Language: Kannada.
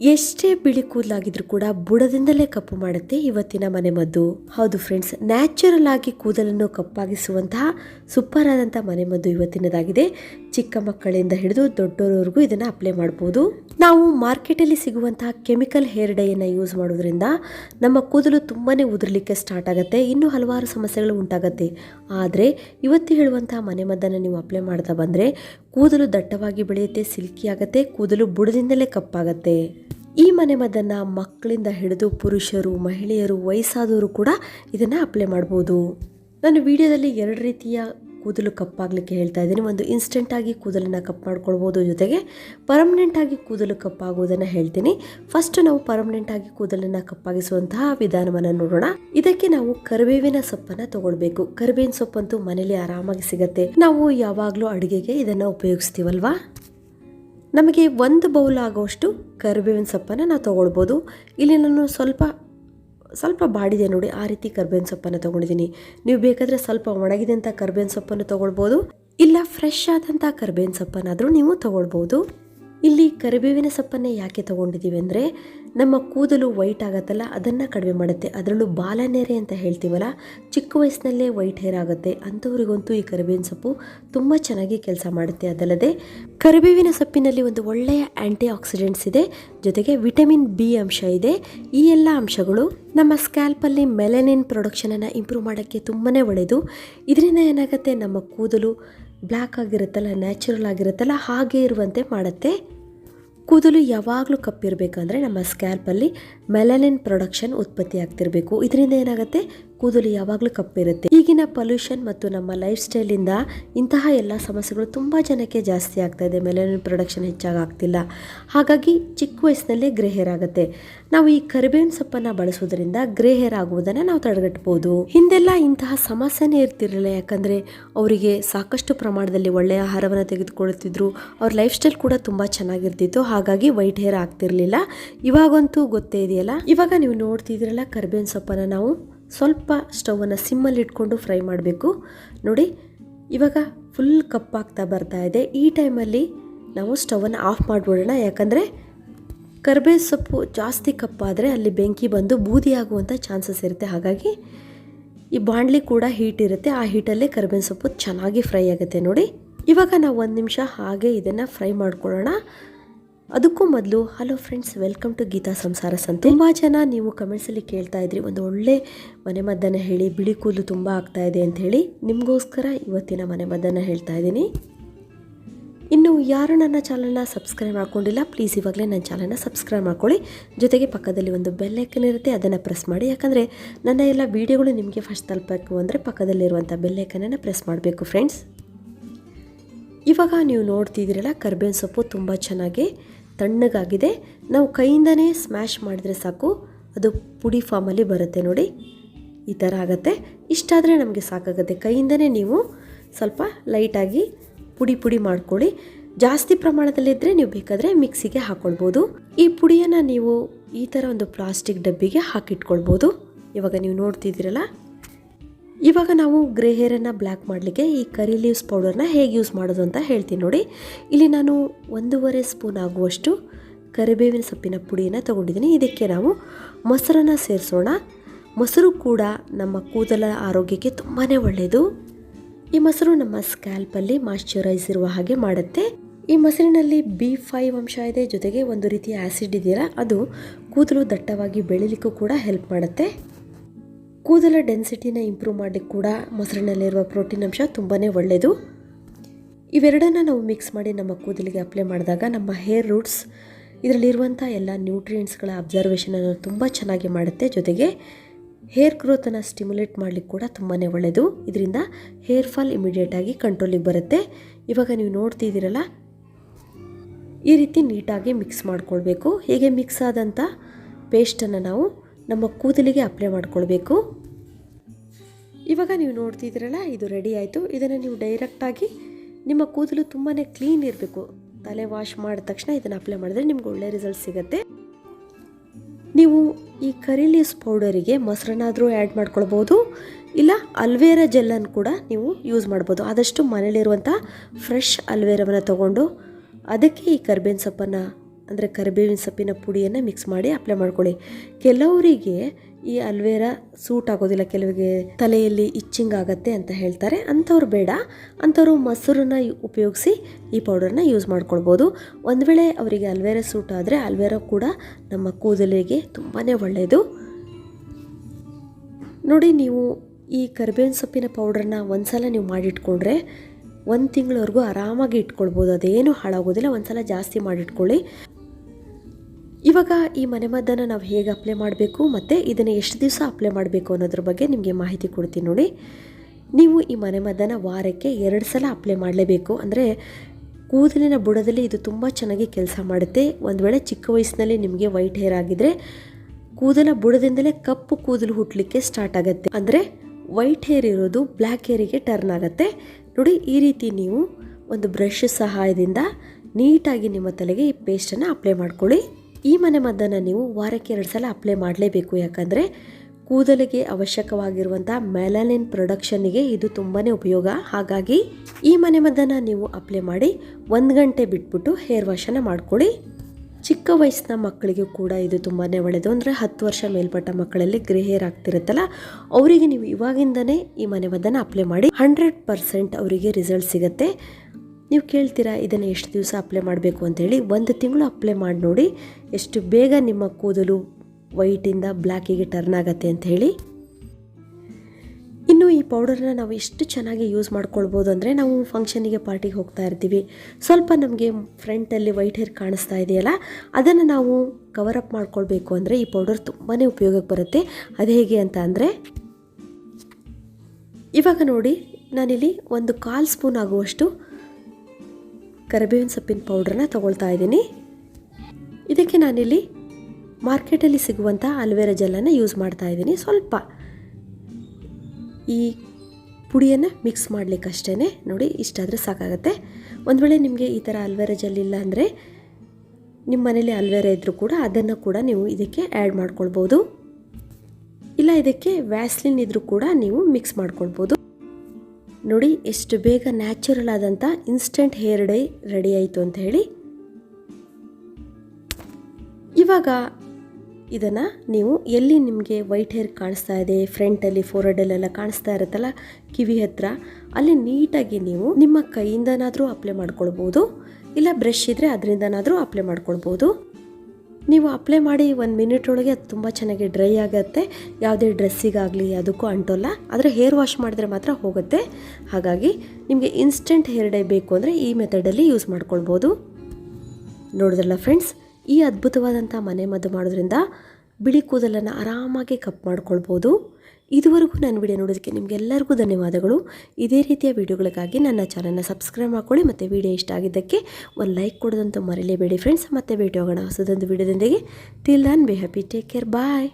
ಎಷ್ಟೇ ಬಿಳಿ ಕೂದಲಾಗಿದ್ರೂ ಕೂಡ ಬುಡದಿಂದಲೇ ಕಪ್ಪು ಮಾಡುತ್ತೆ ಇವತ್ತಿನ ಮನೆಮದ್ದು ಹೌದು ಫ್ರೆಂಡ್ಸ್ ನ್ಯಾಚುರಲ್ ಆಗಿ ಕೂದಲನ್ನು ಕಪ್ಪಾಗಿಸುವಂತಹ ಸೂಪರ್ ಆದಂತಹ ಮನೆಮದ್ದು ಇವತ್ತಿನದಾಗಿದೆ. ಚಿಕ್ಕ ಮಕ್ಕಳಿಂದ ಹಿಡಿದು ದೊಡ್ಡವರವರೆಗೂ ಇದನ್ನ ಅಪ್ಲೈ ಮಾಡಬಹುದು ನಾವು ಮಾರ್ಕೆಟಲ್ಲಿ ಸಿಗುವಂತಹ ಕೆಮಿಕಲ್ ಹೇರ್ ಡೈಯನ್ನು ಯೂಸ್ ಮಾಡೋದ್ರಿಂದ ನಮ್ಮ ಕೂದಲು ತುಂಬಾನೇ ಉದುರಲಿಕ್ಕೆ ಸ್ಟಾರ್ಟ್ ಆಗುತ್ತೆ, ಇನ್ನೂ ಹಲವಾರು ಸಮಸ್ಯೆಗಳು ಉಂಟಾಗುತ್ತೆ. ಆದರೆ ಇವತ್ತು ಹೇಳುವಂತಹ ಮನೆಮದ್ದನ್ನು ನೀವು ಅಪ್ಲೈ ಮಾಡ್ತಾ ಬಂದರೆ ಕೂದಲು ದಟ್ಟವಾಗಿ ಬೆಳೆಯುತ್ತೆ ಸಿಲ್ಕಿ ಆಗುತ್ತೆ, ಕೂದಲು ಬುಡದಿಂದಲೇ ಕಪ್ಪಾಗತ್ತೆ. ಈ ಮನೆ ಮದ್ದನ್ನು ಮಕ್ಕಳಿಂದ ಹಿಡಿದು ಪುರುಷರು, ಮಹಿಳೆಯರು, ವಯಸ್ಸಾದವರು ಕೂಡ ಇದನ್ನು ಅಪ್ಲೈ ಮಾಡ್ಬೋದು. ನಾನು ವಿಡಿಯೋದಲ್ಲಿ ಎರಡು ರೀತಿಯ ಕೂದಲು ಕಪ್ಪಾಗಲಿಕ್ಕೆ ಹೇಳ್ತಾ ಇದ್ದೀನಿ. ಒಂದು ಇನ್ಸ್ಟೆಂಟಾಗಿ ಕೂದಲನ್ನು ಕಪ್ ಮಾಡ್ಕೊಳ್ಬೋದು ಜೊತೆಗೆ ಪರ್ಮನೆಂಟಾಗಿ ಕೂದಲು ಕಪ್ಪಾಗುವುದನ್ನು ಹೇಳ್ತೀನಿ. ಫಸ್ಟ್ ನಾವು ಪರ್ಮನೆಂಟಾಗಿ ಕೂದಲನ್ನು ಕಪ್ಪಾಗಿಸುವಂತಹ ವಿಧಾನವನ್ನು ನೋಡೋಣ. ಇದಕ್ಕೆ ನಾವು ಕರಿಬೇವಿನ ಸೊಪ್ಪನ್ನು ತಗೊಳ್ಬೇಕು. ಕರಿಬೇವಿನ ಸೊಪ್ಪಂತೂ ಮನೇಲಿ ಆರಾಮಾಗಿ ಸಿಗತ್ತೆ. ನಾವು ಯಾವಾಗಲೂ ಅಡುಗೆಗೆ ಇದನ್ನು ಉಪಯೋಗಿಸ್ತೀವಲ್ವಾ? ನಮಗೆ ಒಂದು ಬೌಲ್ ಆಗೋಷ್ಟು ಕರಿಬೇವಿನ ಸೊಪ್ಪನ್ನು ನಾವು ತೊಗೊಳ್ಬೋದು. ಇಲ್ಲಿ ನಾನು ಸ್ವಲ್ಪ ಸ್ವಲ್ಪ ಬಾಡಿದೆ ನೋಡಿ, ಆ ರೀತಿ ಕರ್ಬೇವಿನ ಸೊಪ್ಪನ್ನು ತೊಗೊಂಡಿದ್ದೀನಿ. ನೀವು ಬೇಕಾದರೆ ಸ್ವಲ್ಪ ಒಣಗಿದಂಥ ಕರ್ಬೇವಿನ ಸೊಪ್ಪನ್ನು ತೊಗೊಳ್ಬೋದು, ಇಲ್ಲ ಫ್ರೆಶ್ ಆದಂಥ ಕರ್ಬೇವಿನ ಸೊಪ್ಪನ್ನಾದರೂ ನೀವು ತೊಗೊಳ್ಬೋದು. ಇಲ್ಲಿ ಕರಿಬೇವಿನ ಸೊಪ್ಪನ್ನು ಯಾಕೆ ತೊಗೊಂಡಿದ್ದೀವಿ ಅಂದರೆ ನಮ್ಮ ಕೂದಲು ವೈಟ್ ಆಗತ್ತಲ್ಲ, ಅದನ್ನು ಕಡಿಮೆ ಮಾಡುತ್ತೆ. ಅದರಲ್ಲೂ ಬಾಲನೇರೆ ಅಂತ ಹೇಳ್ತೀವಲ್ಲ, ಚಿಕ್ಕ ವಯಸ್ಸಿನಲ್ಲೇ ವೈಟ್ ಹೇರ್ ಆಗುತ್ತೆ. ಅಂಥವ್ರಿಗಂತೂ ಈ ಕರಿಬೇವಿನ ಸೊಪ್ಪು ತುಂಬ ಚೆನ್ನಾಗಿ ಕೆಲಸ ಮಾಡುತ್ತೆ. ಅದಲ್ಲದೆ ಕರಿಬೇವಿನ ಸೊಪ್ಪಿನಲ್ಲಿ ಒಂದು ಒಳ್ಳೆಯ ಆ್ಯಂಟಿ ಆಕ್ಸಿಡೆಂಟ್ಸ್ ಇದೆ, ಜೊತೆಗೆ ವಿಟಮಿನ್ ಬಿ ಅಂಶ ಇದೆ. ಈ ಎಲ್ಲ ಅಂಶಗಳು ನಮ್ಮ ಸ್ಕ್ಯಾಲ್ಪಲ್ಲಿ ಮೆಲನಿನ್ ಪ್ರೊಡಕ್ಷನನ್ನು ಇಂಪ್ರೂವ್ ಮಾಡೋಕ್ಕೆ ತುಂಬಾ ಒಳ್ಳೆಯದು. ಇದರಿಂದ ಏನಾಗುತ್ತೆ, ನಮ್ಮ ಕೂದಲು ಬ್ಲ್ಯಾಕ್ ಆಗಿರುತ್ತಲ್ಲ, ನ್ಯಾಚುರಲ್ ಆಗಿರುತ್ತಲ್ಲ, ಹಾಗೆ ಇರುವಂತೆ ಮಾಡುತ್ತೆ. ಕೂದಲು ಯಾವಾಗಲೂ ಕಪ್ಪಿರಬೇಕಂದ್ರೆ ನಮ್ಮ ಸ್ಕ್ಯಾಲ್ಪಲ್ಲಿ ಮೆಲನಿನ್ ಪ್ರೊಡಕ್ಷನ್ ಉತ್ಪತ್ತಿ ಆಗ್ತಿರಬೇಕು ಇದರಿಂದ ಏನಾಗುತ್ತೆ? ಕೂದಲು ಯಾವಾಗಲೂ ಕಪ್ಪಿರುತ್ತೆ. ಈಗಿನ ಪೊಲ್ಯೂಷನ್ ಮತ್ತು ನಮ್ಮ ಲೈಫ್ ಸ್ಟೈಲಿಂದ ಇಂತಹ ಎಲ್ಲ ಸಮಸ್ಯೆಗಳು ತುಂಬ ಜನಕ್ಕೆ ಜಾಸ್ತಿ ಆಗ್ತಾ ಇದೆ. ಮೆಲನಿನ್ ಪ್ರೊಡಕ್ಷನ್ ಹೆಚ್ಚಾಗಿ ಆಗ್ತಿಲ್ಲ. ಹಾಗಾಗಿ ಚಿಕ್ಕ ವಯಸ್ಸಿನಲ್ಲೇ ಗ್ರೇ ಹೇರ್ ಆಗುತ್ತೆ ನಾವು ಈ ಕರಿಬೇವಿನ ಸೊಪ್ಪನ್ನು ಬಳಸೋದ್ರಿಂದ ಗ್ರೇ ಹೇರ್ ಆಗುವುದನ್ನು ನಾವು ತಡೆಗಟ್ಟಬಹುದು ಹಿಂದೆಲ್ಲ ಇಂತಹ ಸಮಸ್ಯೆನೇ ಇರ್ತಿರಲಿಲ್ಲ. ಯಾಕಂದರೆ ಅವರಿಗೆ ಸಾಕಷ್ಟು ಪ್ರಮಾಣದಲ್ಲಿ ಒಳ್ಳೆಯ ಆಹಾರವನ್ನು ತೆಗೆದುಕೊಳ್ಳುತ್ತಿದ್ರು. ಅವ್ರ ಲೈಫ್ ಸ್ಟೈಲ್ ಕೂಡ ತುಂಬ ಚೆನ್ನಾಗಿರ್ತಿತ್ತು. ಹಾಗಾಗಿ ವೈಟ್ ಹೇರ್ ಆಗ್ತಿರ್ಲಿಲ್ಲ. ಇವಾಗಂತೂ ಗೊತ್ತೇ ಇದೆಯಲ್ಲ? ಇವಾಗ ನೀವು ನೋಡ್ತಿದ್ರಲ್ಲ ಕರಿಬೇವಿನ ಸೊಪ್ಪನ್ನು ನಾವು ಸ್ವಲ್ಪ ಸ್ಟವನ್ನು ಸಿಮ್ಮಲ್ಲಿ ಇಟ್ಕೊಂಡು ಫ್ರೈ ಮಾಡಬೇಕು. ನೋಡಿ, ಇವಾಗ ಫುಲ್ ಕಪ್ಪಾಗ್ತಾ ಬರ್ತಾ ಇದೆ. ಈ ಟೈಮಲ್ಲಿ ನಾವು ಸ್ಟವನ್ನು ಆಫ್ ಮಾಡಿಬಿಡೋಣ. ಯಾಕಂದರೆ ಕರ್ಬೇವು ಸೊಪ್ಪು ಜಾಸ್ತಿ ಕಪ್ಪಾದರೆ ಅಲ್ಲಿ ಬೆಂಕಿ ಬಂದು ಬೂದಿ ಆಗುವಂಥ ಚಾನ್ಸಸ್ ಇರುತ್ತೆ. ಹಾಗಾಗಿ ಈ ಬಾಣಲಿ ಕೂಡ ಹೀಟ್ ಇರುತ್ತೆ. ಆ ಹೀಟಲ್ಲೇ ಕರ್ಬೇವಿನ ಸೊಪ್ಪು ಚೆನ್ನಾಗಿ ಫ್ರೈ ಆಗುತ್ತೆ. ನೋಡಿ, ಇವಾಗ ನಾವು ಒಂದು ನಿಮಿಷ ಹಾಗೆ ಇದನ್ನು ಫ್ರೈ ಮಾಡ್ಕೊಳ್ಳೋಣ. ಅದಕ್ಕೂ ಮೊದಲು hello friends welcome to Geetha ಸಂಸಾರ ಸಂತ ತುಂಬ ಜನ ನೀವು ಕಮೆಂಟ್ಸಲ್ಲಿ ಕೇಳ್ತಾ ಇದ್ರಿ, ಒಂದು ಒಳ್ಳೆ ಮನೆಮದ್ದನ್ನು ಹೇಳಿ, ಬಿಳಿ ಕೂದಲು ತುಂಬ ಆಗ್ತಾ ಇದೆ ಅಂತ ಹೇಳಿ. ನಿಮಗೋಸ್ಕರ ಇವತ್ತಿನ ಮನೆಮದ್ದನ್ನು ಹೇಳ್ತಾ ಇದ್ದೀನಿ. ಇನ್ನು ಯಾರು ನನ್ನ ಚಾನಲ್ನ ಸಬ್ಸ್ಕ್ರೈಬ್ ಮಾಡ್ಕೊಂಡಿಲ್ಲ ಪ್ಲೀಸ್ ಇವಾಗಲೇ ನನ್ನ ಚಾನಲ್ನ ಸಬ್ಸ್ಕ್ರೈಬ್ ಮಾಡ್ಕೊಳ್ಳಿ. ಜೊತೆಗೆ ಪಕ್ಕದಲ್ಲಿ ಒಂದು ಬೆಲ್ ಐಕನ್ ಇರುತ್ತೆ, ಅದನ್ನು ಪ್ರೆಸ್ ಮಾಡಿ. ಯಾಕಂದರೆ ನನ್ನ ಎಲ್ಲ ವೀಡಿಯೋಗಳು ನಿಮಗೆ ಫಸ್ಟ್ ತಲುಪಬೇಕು ಅಂದರೆ ಪಕ್ಕದಲ್ಲಿರುವಂಥ ಬೆಲ್ ಐಕನನ್ನು ಪ್ರೆಸ್ ಮಾಡಬೇಕು ಫ್ರೆಂಡ್ಸ್ ಇವಾಗ ನೀವು ನೋಡ್ತಿದ್ದೀರಲ್ಲ, ಕರ್ಬೇವಿನ ಸೊಪ್ಪು ತುಂಬ ಚೆನ್ನಾಗಿ ತಣ್ಣಗಾಗಿದೆ. ನಾವು ಕೈಯಿಂದನೇ ಸ್ಮ್ಯಾಶ್ ಮಾಡಿದ್ರೆ ಸಾಕು, ಅದು ಪುಡಿ ಫಾರ್ಮಲ್ಲಿ ಬರುತ್ತೆ ನೋಡಿ, ಈ ಥರ ಆಗುತ್ತೆ. ಇಷ್ಟಾದರೆ ನಮಗೆ ಸಾಕಾಗುತ್ತೆ. ಕೈಯಿಂದನೇ ನೀವು ಸ್ವಲ್ಪ ಲೈಟಾಗಿ ಪುಡಿ ಪುಡಿ ಮಾಡ್ಕೊಳ್ಳಿ. ಜಾಸ್ತಿ ಪ್ರಮಾಣದಲ್ಲಿದ್ದರೆ ನೀವು ಬೇಕಾದರೆ ಮಿಕ್ಸಿಗೆ ಹಾಕ್ಕೊಳ್ಬೋದು ಈ ಪುಡಿಯನ್ನು ನೀವು ಈ ಥರ ಒಂದು ಪ್ಲಾಸ್ಟಿಕ್ ಡಬ್ಬಿಗೆ ಹಾಕಿಟ್ಕೊಳ್ಬೋದು. ಇವಾಗ ನೀವು ನೋಡ್ತಿದ್ದೀರಲ್ಲ ಇವಾಗ ನಾವು ಗ್ರೇ ಹೇರನ್ನು ಬ್ಲ್ಯಾಕ್ ಮಾಡಲಿಕ್ಕೆ ಈ ಕರಿ ಲೀವ್ಸ್ ಪೌಡರ್ನ ಹೇಗೆ ಯೂಸ್ ಮಾಡೋದು ಅಂತ ಹೇಳ್ತೀನಿ ನೋಡಿ. ಇಲ್ಲಿ ನಾನು ಒಂದೂವರೆ ಸ್ಪೂನ್ ಆಗುವಷ್ಟು ಕರಿಬೇವಿನ ಸೊಪ್ಪಿನ ಪುಡಿಯನ್ನು ತೊಗೊಂಡಿದ್ದೀನಿ. ಇದಕ್ಕೆ ನಾವು ಮೊಸರನ್ನು ಸೇರಿಸೋಣ. ಮೊಸರು ಕೂಡ ನಮ್ಮ ಕೂದಲ ಆರೋಗ್ಯಕ್ಕೆ ತುಂಬಾ ಒಳ್ಳೆಯದು. ಈ ಮೊಸರು ನಮ್ಮ ಸ್ಕ್ಯಾಲ್ಪಲ್ಲಿ ಮಾಶ್ಚರೈಸ್ ಇರುವ ಹಾಗೆ ಮಾಡುತ್ತೆ. ಈ ಮೊಸರಿನಲ್ಲಿ ಬಿ ಫೈವ್ ಅಂಶ ಇದೆ, ಜೊತೆಗೆ ಒಂದು ರೀತಿಯ ಆ್ಯಸಿಡ್ ಇದೆಯಲ್ಲ, ಅದು ಕೂದಲು ದಟ್ಟವಾಗಿ ಬೆಳಿಲಿಕ್ಕೂ ಕೂಡ ಹೆಲ್ಪ್ ಮಾಡುತ್ತೆ. ಕೂದಲ ಡೆನ್ಸಿಟಿನ ಇಂಪ್ರೂವ್ ಮಾಡಲಿಕ್ಕೆ ಕೂಡ ಮೊಸರಿನಲ್ಲಿರುವ ಪ್ರೋಟೀನ್ ಅಂಶ ತುಂಬಾ ಒಳ್ಳೆಯದು ಇವೆರಡನ್ನ ನಾವು ಮಿಕ್ಸ್ ಮಾಡಿ ನಮ್ಮ ಕೂದಲಿಗೆ ಅಪ್ಲೈ ಮಾಡಿದಾಗ ನಮ್ಮ ಹೇರ್ ರೂಟ್ಸ್ ಇದರಲ್ಲಿರುವಂಥ ಎಲ್ಲ ನ್ಯೂಟ್ರಿಯೆಂಟ್ಸ್ಗಳ ಅಬ್ಸರ್ವೇಷನನ್ನು ತುಂಬ ಚೆನ್ನಾಗಿ ಮಾಡುತ್ತೆ. ಜೊತೆಗೆ ಹೇರ್ ಗ್ರೋತನ್ನು ಸ್ಟಿಮ್ಯುಲೇಟ್ ಮಾಡಲಿಕ್ಕೆ ಕೂಡ ತುಂಬಾ ಒಳ್ಳೆಯದು ಇದರಿಂದ ಹೇರ್ ಫಾಲ್ ಇಮಿಡಿಯೇಟಾಗಿ ಕಂಟ್ರೋಲಿಗೆ ಬರುತ್ತೆ. ಇವಾಗ ನೀವು ನೋಡ್ತಿದ್ದೀರಲ್ಲ, ಈ ರೀತಿ ನೀಟಾಗಿ ಮಿಕ್ಸ್ ಮಾಡಿಕೊಳ್ಬೇಕು. ಹೀಗೆ ಮಿಕ್ಸ್ ಆದಂಥ ಪೇಸ್ಟನ್ನು ನಾವು ನಮ್ಮ ಕೂದಲಿಗೆ ಅಪ್ಲೈ ಮಾಡ್ಕೊಳ್ಬೇಕು. ಇವಾಗ ನೀವು ನೋಡ್ತಿದ್ದೀರಲ್ಲ, ಇದು ರೆಡಿ ಆಯಿತು. ಇದನ್ನು ನೀವು ಡೈರೆಕ್ಟಾಗಿ ನಿಮ್ಮ ಕೂದಲು ತುಂಬಾ ಕ್ಲೀನ್ ಇರಬೇಕು. ತಲೆ ವಾಶ್ ಮಾಡಿದ ತಕ್ಷಣ ಇದನ್ನು ಅಪ್ಲೈ ಮಾಡಿದ್ರೆ ನಿಮ್ಗೆ ಒಳ್ಳೆ ರಿಸಲ್ಟ್ ಸಿಗುತ್ತೆ. ನೀವು ಈ ಕರಿಲೀಸ್ ಪೌಡರಿಗೆ ಮೊಸರನ್ನಾದರೂ ಆ್ಯಡ್ ಮಾಡ್ಕೊಳ್ಬೋದು. ಇಲ್ಲ, ಅಲ್ವೇರಾ ಜೆಲ್ಲನ್ನು ಕೂಡ ನೀವು ಯೂಸ್ ಮಾಡ್ಬೋದು. ಆದಷ್ಟು ಮನೇಲಿರುವಂಥ ಫ್ರೆಶ್ ಅಲ್ವೇರವನ್ನು ತಗೊಂಡು ಅದಕ್ಕೆ ಈ ಕರ್ಬೇವಿನ ಸೊಪ್ಪನ್ನು ಅಂದರೆ ಕರಿಬೇವಿನ ಸೊಪ್ಪಿನ ಪುಡಿಯನ್ನು ಮಿಕ್ಸ್ ಮಾಡಿ ಅಪ್ಲೈ ಮಾಡ್ಕೊಳ್ಳಿ. ಕೆಲವರಿಗೆ ಈ ಅಲ್ವೇರಾ ಸೂಟ್ ಆಗೋದಿಲ್ಲ, ಕೆಲವರಿಗೆ ತಲೆಯಲ್ಲಿ ಇಚ್ಚಿಂಗ್ ಆಗತ್ತೆ ಅಂತ ಹೇಳ್ತಾರೆ. ಅಂಥವ್ರು ಬೇಡ. ಅಂಥವ್ರು ಮೊಸರನ್ನ ಉಪಯೋಗಿಸಿ ಈ ಪೌಡರ್ನ ಯೂಸ್ ಮಾಡ್ಕೊಳ್ಬೋದು. ಒಂದು ವೇಳೆ ಅವರಿಗೆ ಅಲ್ವೇರಾ ಸೂಟ್ ಆದರೆ ಅಲ್ವೇರಾ ಕೂಡ ನಮ್ಮ ಕೂದಲಿಗೆ ತುಂಬಾ ಒಳ್ಳೆಯದು ನೋಡಿ ನೀವು ಈ ಕರಿಬೇವಿನ ಸೊಪ್ಪಿನ ಪೌಡ್ರನ್ನ ಒಂದ್ಸಲ ನೀವು ಮಾಡಿಟ್ಕೊಂಡ್ರೆ ಒಂದು ತಿಂಗಳವರೆಗೂ ಆರಾಮಾಗಿ ಇಟ್ಕೊಳ್ಬೋದು. ಅದೇನು ಹಾಳಾಗೋದಿಲ್ಲ. ಒಂದ್ಸಲ ಜಾಸ್ತಿ ಮಾಡಿಟ್ಕೊಳ್ಳಿ. ಇವಾಗ ಈ ಮನೆಮದ್ದನ್ನು ನಾವು ಹೇಗೆ ಅಪ್ಲೈ ಮಾಡಬೇಕು ಮತ್ತು ಇದನ್ನು ಎಷ್ಟು ದಿವಸ ಅಪ್ಲೈ ಮಾಡಬೇಕು ಅನ್ನೋದ್ರ ಬಗ್ಗೆ ನಿಮಗೆ ಮಾಹಿತಿ ಕೊಡ್ತೀನಿ ನೋಡಿ. ನೀವು ಈ ಮನೆಮದ್ದನ್ನು ವಾರಕ್ಕೆ ಎರಡು ಸಲ ಅಪ್ಲೈ ಮಾಡಲೇಬೇಕು. ಅಂದರೆ ಕೂದಲಿನ ಬುಡದಲ್ಲಿ ಇದು ತುಂಬ ಚೆನ್ನಾಗಿ ಕೆಲಸ ಮಾಡುತ್ತೆ. ಒಂದು ವೇಳೆ ಚಿಕ್ಕ ವಯಸ್ಸಿನಲ್ಲಿ ನಿಮಗೆ ವೈಟ್ ಹೇರ್ ಆಗಿದ್ದರೆ ಕೂದಲ ಬುಡದಿಂದಲೇ ಕಪ್ಪು ಕೂದಲು ಹುಟ್ಟಲಿಕ್ಕೆ ಸ್ಟಾರ್ಟ್ ಆಗುತ್ತೆ. ಅಂದರೆ ವೈಟ್ ಹೇರ್ ಇರೋದು ಬ್ಲ್ಯಾಕ್ ಹೇರಿಗೆ ಟರ್ನ್ ಆಗುತ್ತೆ. ನೋಡಿ, ಈ ರೀತಿ ನೀವು ಒಂದು ಬ್ರಷ್ ಸಹಾಯದಿಂದ ನೀಟಾಗಿ ನಿಮ್ಮ ತಲೆಗೆ ಈ ಪೇಸ್ಟನ್ನು ಅಪ್ಲೈ ಮಾಡ್ಕೊಳ್ಳಿ. ಈ ಮನೆ ಮದ್ದನ್ನು ನೀವು ವಾರಕ್ಕೆ ಎರಡು ಸಲ ಅಪ್ಲೈ ಮಾಡಲೇಬೇಕು. ಯಾಕಂದರೆ ಕೂದಲಿಗೆ ಅವಶ್ಯಕವಾಗಿರುವಂಥ ಮೆಲಾನಿನ್ ಪ್ರೊಡಕ್ಷನ್ನಿಗೆ ಇದು ತುಂಬಾ ಉಪಯೋಗ. ಹಾಗಾಗಿ ಈ ಮನೆ ಮದ್ದನ್ನು ನೀವು ಅಪ್ಲೈ ಮಾಡಿ ಒಂದು ಗಂಟೆ ಬಿಟ್ಬಿಟ್ಟು ಹೇರ್ ವಾಶನ್ನು ಮಾಡ್ಕೊಳ್ಳಿ. ಚಿಕ್ಕ ವಯಸ್ಸಿನ ಮಕ್ಕಳಿಗೂ ಕೂಡ ಇದು ತುಂಬಾ ಒಳ್ಳೆಯದು ಅಂದರೆ ಹತ್ತು ವರ್ಷ ಮೇಲ್ಪಟ್ಟ ಮಕ್ಕಳಲ್ಲಿ ಗ್ರೇ ಹೇರ್ ಆಗ್ತಿರುತ್ತಲ್ಲ, ಅವರಿಗೆ ನೀವು ಇವಾಗಿಂದನೇ ಈ ಮನೆ ಮದ್ದನ್ನು ಅಪ್ಲೈ ಮಾಡಿ. ಹಂಡ್ರೆಡ್ ಪರ್ಸೆಂಟ್ ಅವರಿಗೆ ರಿಸಲ್ಟ್ ಸಿಗುತ್ತೆ. ನೀವು ಕೇಳ್ತೀರಾ, ಇದನ್ನು ಎಷ್ಟು ದಿವಸ ಅಪ್ಲೈ ಮಾಡಬೇಕು ಅಂತೇಳಿ? ಒಂದು ತಿಂಗಳು ಅಪ್ಲೈ ಮಾಡಿ ನೋಡಿ, ಎಷ್ಟು ಬೇಗ ನಿಮ್ಮ ಕೂದಲು ವೈಟಿಂದ ಬ್ಲ್ಯಾಕಿಗೆ ಟರ್ನ್ ಆಗತ್ತೆ ಅಂತ ಹೇಳಿ. ಇನ್ನು ಈ ಪೌಡರನ್ನ ನಾವು ಎಷ್ಟು ಚೆನ್ನಾಗಿ ಯೂಸ್ ಮಾಡ್ಕೊಳ್ಬೋದು ಅಂದರೆ, ನಾವು ಫಂಕ್ಷನಿಗೆ ಪಾರ್ಟಿಗೆ ಹೋಗ್ತಾ ಇರ್ತೀವಿ. ಸ್ವಲ್ಪ ನಮಗೆ ಫ್ರಂಟಲ್ಲಿ ವೈಟ್ ಹೇರ್ ಕಾಣಿಸ್ತಾ ಇದೆಯಲ್ಲ, ಅದನ್ನು ನಾವು ಕವರ್ ಅಪ್ ಮಾಡ್ಕೊಳ್ಬೇಕು ಅಂದರೆ ಈ ಪೌಡರ್ ತುಂಬಾ ಉಪಯೋಗಕ್ಕೆ ಬರುತ್ತೆ. ಅದು ಹೇಗೆ ಅಂತ ಅಂದರೆ, ಇವಾಗ ನೋಡಿ, ನಾನಿಲ್ಲಿ ಒಂದು ಕಾಲು ಸ್ಪೂನ್ ಆಗುವಷ್ಟು ಕರಿಬೇವಿನ ಸೊಪ್ಪಿನ ಪೌಡ್ರನ್ನ ತಗೊಳ್ತಾ ಇದ್ದೀನಿ. ಇದಕ್ಕೆ ನಾನಿಲ್ಲಿ ಮಾರ್ಕೆಟಲ್ಲಿ ಸಿಗುವಂಥ ಅಲ್ವೇರಾ ಜೆಲ್ಲನ್ನು ಯೂಸ್ ಮಾಡ್ತಾ ಇದ್ದೀನಿ. ಸ್ವಲ್ಪ ಈ ಪುಡಿಯನ್ನು ಮಿಕ್ಸ್ ಮಾಡಲಿಕ್ಕಷ್ಟೇ ನೋಡಿ, ಇಷ್ಟಾದರೆ ಸಾಕಾಗುತ್ತೆ. ಒಂದು ವೇಳೆ ನಿಮಗೆ ಈ ಥರ ಅಲ್ವೇರಾ ಜೆಲ್ ಇಲ್ಲ ಅಂದರೆ ನಿಮ್ಮ ಮನೇಲಿ ಅಲ್ವೇರಾ ಇದ್ದರೂ ಕೂಡ ಅದನ್ನು ಕೂಡ ನೀವು ಇದಕ್ಕೆ ಆ್ಯಡ್ ಮಾಡ್ಕೊಳ್ಬೋದು. ಇಲ್ಲ, ಇದಕ್ಕೆ ವ್ಯಾಸ್ಲಿನ್ ಇದ್ದರೂ ಕೂಡ ನೀವು ಮಿಕ್ಸ್ ಮಾಡ್ಕೊಳ್ಬೋದು. ನೋಡಿ ಎಷ್ಟು ಬೇಗ ನ್ಯಾಚುರಲ್ ಆದಂಥ ಇನ್ಸ್ಟೆಂಟ್ ಹೇರ್ ಡೈ ರೆಡಿ ಆಯಿತು ಅಂತ ಹೇಳಿ. ಇವಾಗ ಇದನ್ನು ನೀವು ಎಲ್ಲಿ ನಿಮಗೆ ವೈಟ್ ಹೇರ್ ಕಾಣಿಸ್ತಾ ಇದೆ ಫ್ರಂಟಲ್ಲಿ ಫೋರ್ಹೆಡಲ್ಲೆಲ್ಲ ಕಾಣಿಸ್ತಾ ಇರುತ್ತಲ್ಲ, ಕಿವಿ ಹತ್ರ, ಅಲ್ಲಿ ನೀಟಾಗಿ ನೀವು ನಿಮ್ಮ ಕೈಯಿಂದನಾದರೂ ಅಪ್ಲೈ ಮಾಡ್ಕೊಳ್ಬೋದು, ಇಲ್ಲ ಬ್ರಷ್ ಇದ್ದರೆ ಅದರಿಂದನಾದರೂ ಅಪ್ಲೈ ಮಾಡ್ಕೊಳ್ಬೋದು. ನೀವು ಅಪ್ಲೈ ಮಾಡಿ ಒಂದು ಮಿನಿಟ್ ಒಳಗೆ ಅದು ತುಂಬ ಚೆನ್ನಾಗಿ ಡ್ರೈ ಆಗುತ್ತೆ. ಯಾವುದೇ ಡ್ರೆಸ್ಸಿಗಾಗಲಿ ಅದಕ್ಕೂ ಅಂಟೋಲ್ಲ. ಆದರೆ ಹೇರ್ ವಾಶ್ ಮಾಡಿದ್ರೆ ಮಾತ್ರ ಹೋಗುತ್ತೆ. ಹಾಗಾಗಿ ನಿಮಗೆ ಇನ್ಸ್ಟೆಂಟ್ ಹೇರ್ ಡೈ ಬೇಕು ಅಂದರೆ ಈ ಮೆಥಡಲ್ಲಿ ಯೂಸ್ ಮಾಡ್ಕೊಳ್ಬೋದು. ನೋಡಿದ್ರಲ್ಲ ಫ್ರೆಂಡ್ಸ್ ಈ ಅದ್ಭುತವಾದಂಥ ಮನೆ ಮದ್ದು ಮಾಡೋದ್ರಿಂದ ಬಿಳಿ ಕೂದಲನ್ನು ಆರಾಮಾಗಿ ಕಪ್ ಮಾಡ್ಕೊಳ್ಬೋದು. ಇದುವರೆಗೂ ನನ್ನ ವಿಡಿಯೋ ನೋಡೋದಕ್ಕೆ ನಿಮಗೆಲ್ಲರಿಗೂ ಧನ್ಯವಾದಗಳು. ಇದೇ ರೀತಿಯ ವಿಡಿಯೋಗಳಿಗಾಗಿ ನನ್ನ ಚಾನಲ್ನ ಸಬ್ಸ್ಕ್ರೈಬ್ ಮಾಡ್ಕೊಳ್ಳಿ ಮತ್ತು ವಿಡಿಯೋ ಇಷ್ಟ ಆಗಿದ್ದಕ್ಕೆ ಒಂದು ಲೈಕ್ ಕೊಡೋದಂತೂ ಮರೆಯಲೇಬೇಡಿ ಫ್ರೆಂಡ್ಸ್. ಮತ್ತೆ ಭೇಟಿ ಹೋಗೋಣ ಹೊಸದೊಂದು ವಿಡಿಯೋದೊಂದಿಗೆ. Till then be happy take care bye